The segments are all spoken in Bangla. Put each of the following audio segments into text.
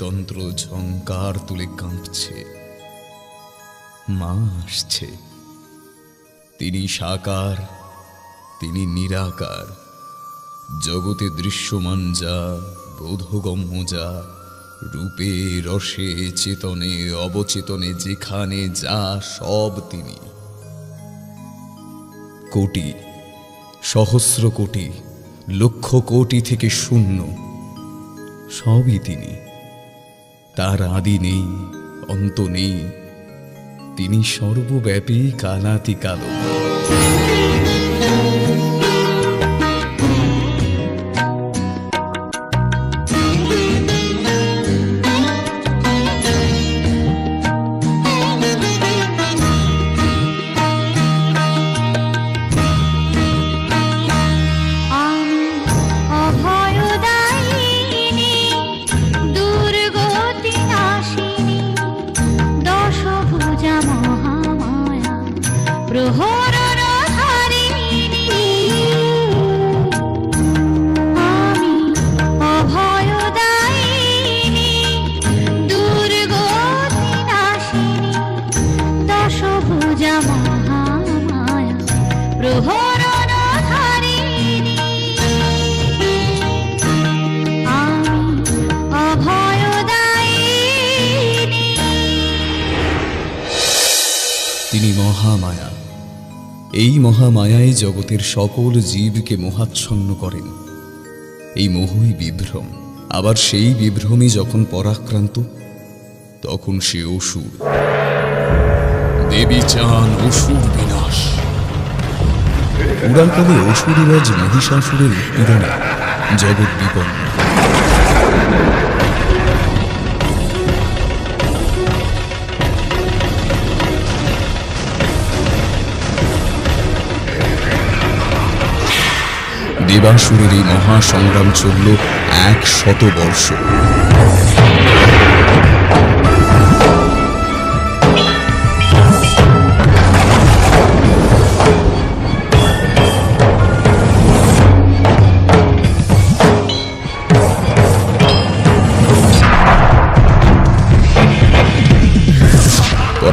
তন্ত্র ঝঙ্কার তুলে কাঁপছে। মা আসছে। তিনি সাকার, তিনি নিরাকার। জগতে দৃশ্যমান যা, বোধগম্য যা, রূপে, রসে, চেতনে, অবচেতনে, যেখানে যা, সব তিনি। কোটি, সহস্র কোটি, লক্ষ কোটি থেকে শূন্য, সবই তিনি। তার আদি নেই অন্ত নেই। তিনি সর্বব্যাপী কালাতি কালো তিনি মহামায়া। এই মহামায়াই জগতের সকল জীবকে মোহাচ্ছন্ন করেন। এই মোহই বিভ্রম। আবার সেই বিভ্রমে যখন পরাক্রান্ত, তখন সে অসুর। দেবী চান অসুর বিনাশ। পুরাকালে অসুররাজ মহিষাসুরের উৎপীড়নে জগৎ বিপন্ন। দেবাসুরের এই মহাসংগ্রাম চলল এক শত বর্ষ।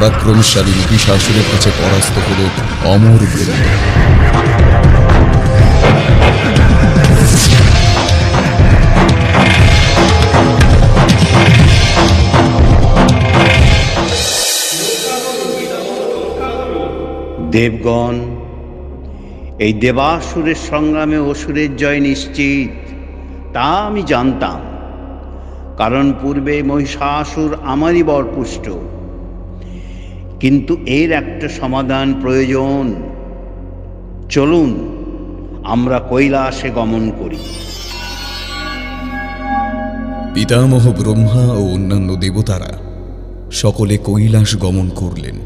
পরাক্রমশালী শাসনের কাছে পরাস্ত হল অমর দেবগণ, এই দেবাসুরের সংগ্রামে অসুরের জয় নিশ্চিত, তা আমি জানতাম। কারণ পূর্বে মহিষাসুর আমারই বরপুষ্ট। কিন্তু এর একটা সমাধান প্রয়োজন। চলুন, আমরা কৈলাসে গমন করি। পিতামহ ব্রহ্মা ও অন্যান্য দেবতারা সকলে কৈলাস গমন করলেন।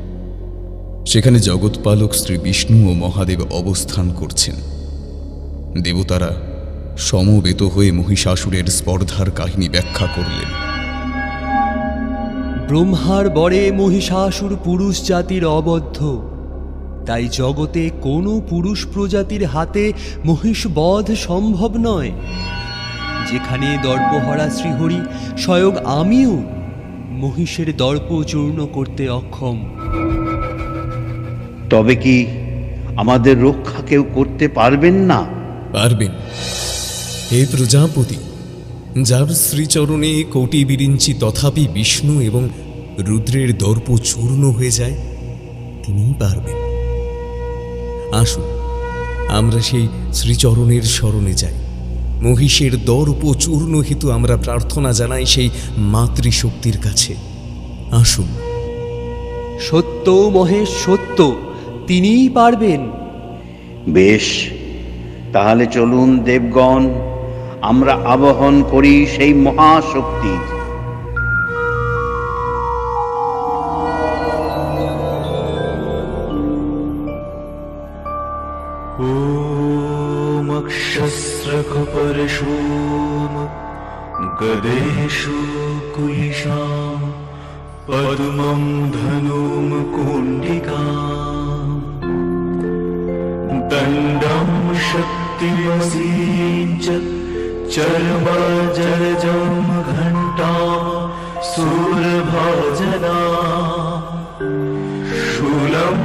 সেখানে জগৎপালক শ্রী বিষ্ণু ও মহাদেব অবস্থান করছেন। দেবতারা সমবেত হয়ে মহিষাসুরের স্পর্ধার কাহিনী ব্যাখ্যা করলেন। ব্রহ্মার বরে মহিষাসুর পুরুষ জাতির অবদ্ধ। তাই জগতে কোনো পুরুষ প্রজাতির হাতে মহিষ বধ সম্ভব নয়। যেখানে দর্পহরা শ্রীহরি স্বয়ং আমিও মহিষের দর্প চূর্ণ করতে অক্ষম। তবে কি আমাদের রক্ষা কেউ করতে পারবেন না? পারবেন। হে প্রজাপতি যার শ্রীচরণে কোটি বিরিঞ্চি তথাপি বিষ্ণু এবং রুদ্রের দর্প চূর্ণ হয়ে যায় তিনিই পারবেন। আসুন আমরা সেই শ্রীচরণের স্মরণে যাই। মহিষের দর্প চূর্ণ হেতু আমরা প্রার্থনা জানাই সেই মাতৃশক্তির কাছে। আসুন। সত্য মহেশ সত্য তিনিই পারবেন। বেশ তাহলে চলুন দেবগণ আমরা আবাহন করি সেই মহাশক্তির ोमक्षस्रकपरशूम गदेषु कुलिशां पद्मं धनुं कुण्डिका दण्डं शक्ति मुक्तिमसीञ्च चर्मजलजं घण्टा सूरभाजना। शूलं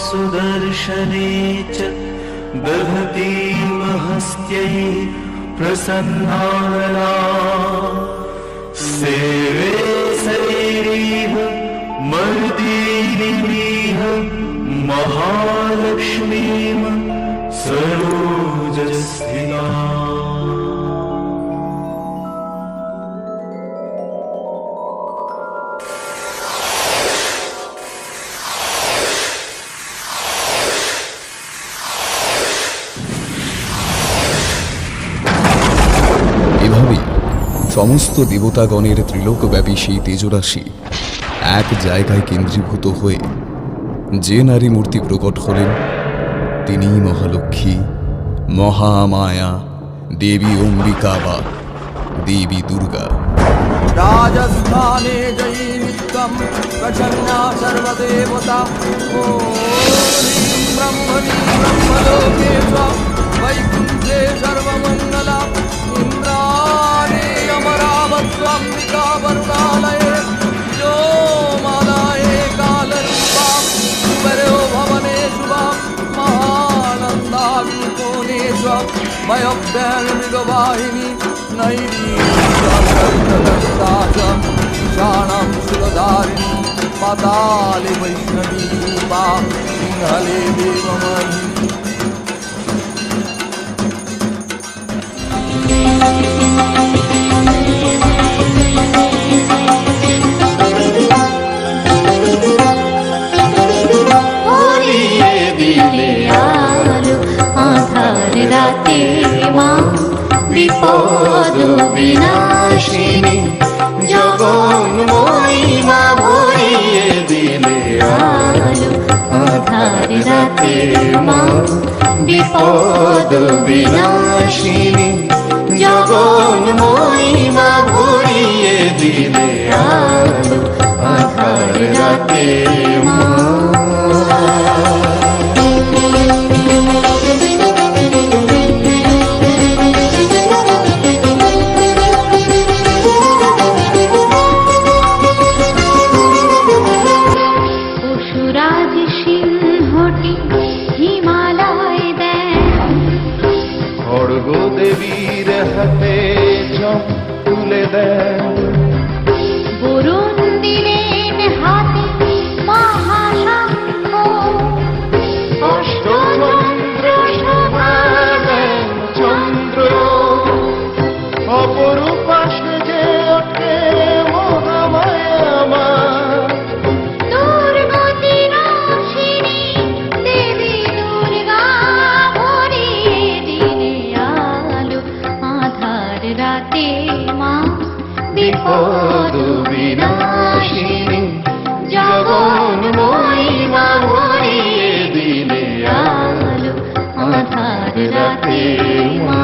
सुदर्शने च दधतीमहस्त्यै प्रसन्नाला सेवे शरीरीह मर्दीनिमीह महालक्ष्मीं सरोजस्थिता সমস্ত দেবতাগণের ত্রিলোকব্যাপী সেই তেজরাশি এক জায়গায় কেন্দ্রীভূত হয়ে যে নারী মূর্তি প্রকট হলেন তিনি মহালক্ষ্মী, মহামায়া, দেবী অম্বিকা বা দেবী দুর্গা। রাজস্থানে জৈনিত্যম প্রসন্না সর্বদেবতা। ব্রহ্মণি ব্রহ্মলোকে বৈকুণ্ঠে वक्राम्बिका वरुणालये व्योमालाये कालरूपां सुवरो भवने शुभां महानन्दाविकोणे स्वां वैष्णवी रूपा सिंहले বিপদ বিনাশিনী জগন্ময়ী মা ভরিয়ে দিলে আলো আধার রাতে মা। বিপদ বিনাশিনী জগন্ময়ী মা ভরিয়ে দিলে আলো রাতে মা। আধার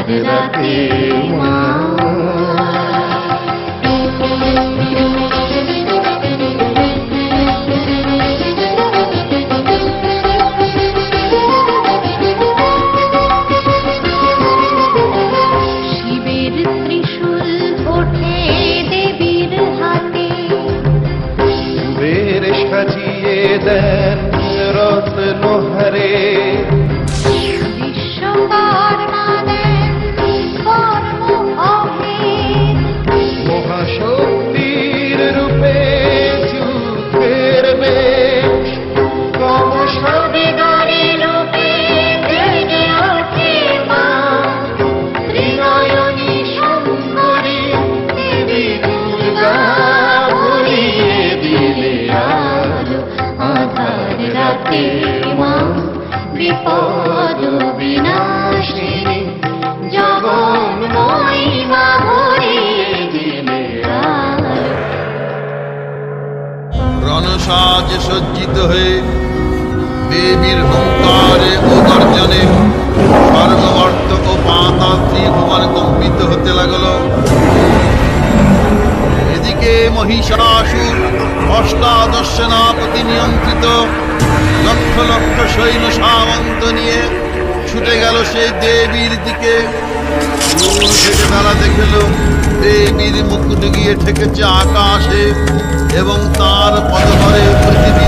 আধার রাতে কম্পিত হতে লাগল। এদিকে মহিষাসুর অষ্টাদশ সেনাপতি নিয়ন্ত্রিত লক্ষ লক্ষ সৈন্য সামন্ত নিয়ে ছুটে গেল সেই দেবীর দিকে। দূর তারা দেখল, দেবীর মুকুট গিয়ে ঠেকেছে আকাশে এবং তার পদভরে পৃথিবী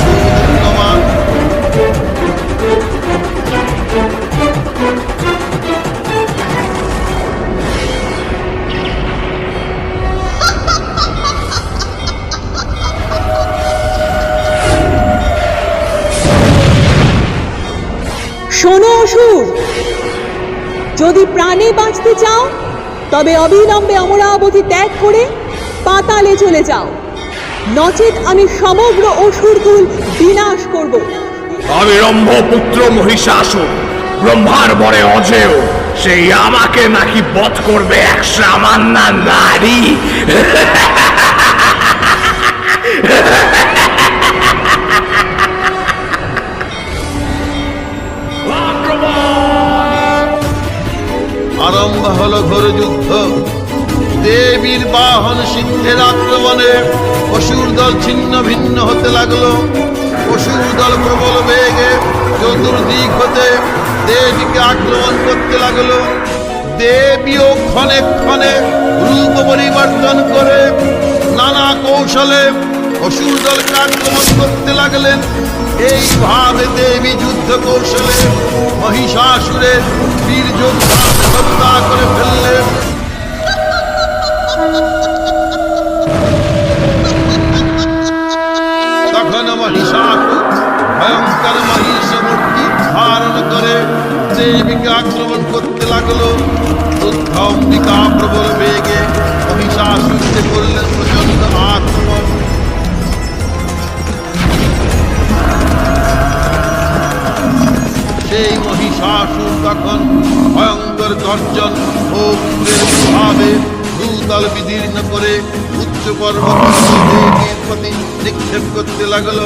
শোনো অসুর। যদি প্রাণে বাঁচতে চাও, তবে অবিলম্বে অমরাবতী ত্যাগ করে পাতালে চলে যাও। নচেত আমি সমগ্র অসুর অসুরকুল বিনাশ করব। আমি রম্ভপুত্র মহিষাসুর, ব্রহ্মার বরে অজেয়, সেই আমাকে নাকি বধ করবে এক সামান্য নারী। আরম্ভ হলো ঘোর যুদ্ধ। দেবীর বাহন সিংহের আক্রমণে অসুর দল ছিন্ন ভিন্ন হতে লাগল। অসুর দল প্রবল বেগে চতুর্দিক হতে দেবীকে আক্রমণ করতে লাগল। দেবীও ক্ষণে ক্ষণে রূপ পরিবর্তন করে নানা কৌশলে অসুর দলকে আক্রমণ করতে লাগলেন। এইভাবে দেবী যুদ্ধ কৌশলে মহিষাসুরের বীর যোদ্ধা হত্যা করে ফেললেন। তখন মহিষাসুর ভয়ঙ্কর মহিষ মূর্তি ধারণ করে দেবীকে আক্রমণ করতে লাগল। অম্বিকা প্রবল বেগে মহিষাসুরকে করলেন প্রচণ্ড আক্রমণ সেই মহিষাসুর তখন ভয়ঙ্কর গর্জন ও পুরের প্রভাবে ভূতল বিদীর্ণ করে উচ্চ পর্বত প্রতি নিক্ষেপ করতে লাগল।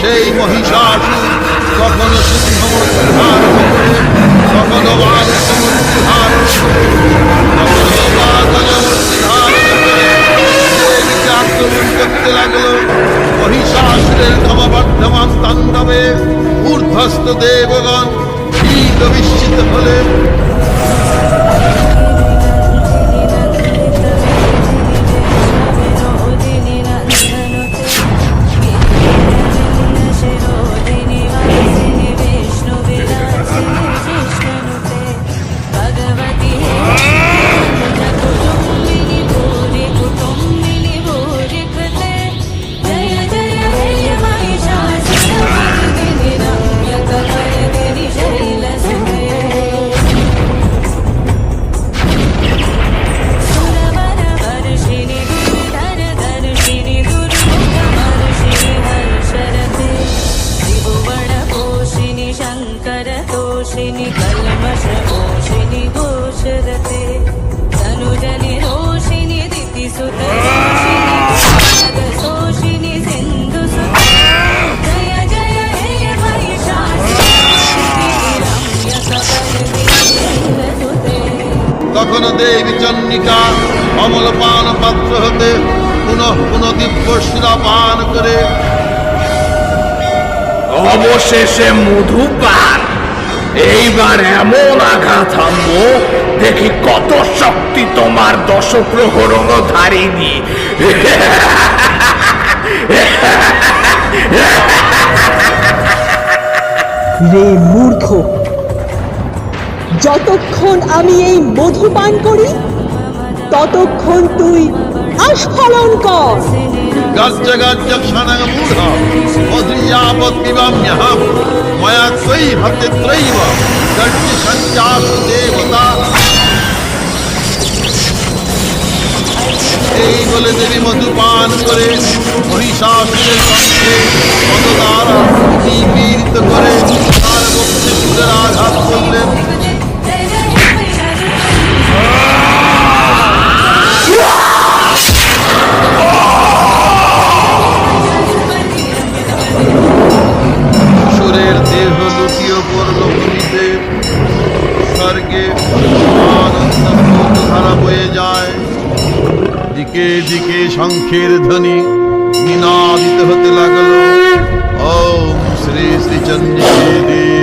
সেই মহিষাসুর কখনো ধারণ করে কখনো ধারণ করে কখনো দেবীকে আক্রমণ করতে লাগল মহিষাসুরের ক্রমবর্ধমান তাণ্ডবে ঊর্ধ্বস্ত দেবগণ ভীত হলেন তখন দেবী চন্ডিকা অমল পান পাত্র হতে পুনঃ পুনঃ দিব্য শিরা পান করে। অব অবশেষে মধুপান এইবার এমন আঘাত হানবো দেখি কত শক্তি তোমার দশ দশপ্রহরণ ধারিনি রে মূর্খ যতক্ষণ আমি এই মধু পান করি, ততক্ষণ তুই আস্ফলন কর। ময়া দেবতা। এই বলে দেবী মধুপান করে, মহিষাসুরের মদদ্বারা নিপীড়িত করে, তার বক্ষে সুরের আঘাত করলেন। তাদের দেহ লুটিয়ে পড়ল ভূমিতে স্বর্গে ধারা বয়ে যায়। দিকে দিকে শঙ্খের ধ্বনি নিনাদিত হতে লাগল। ও শ্রী শ্রী চন্দ্রিকে দেব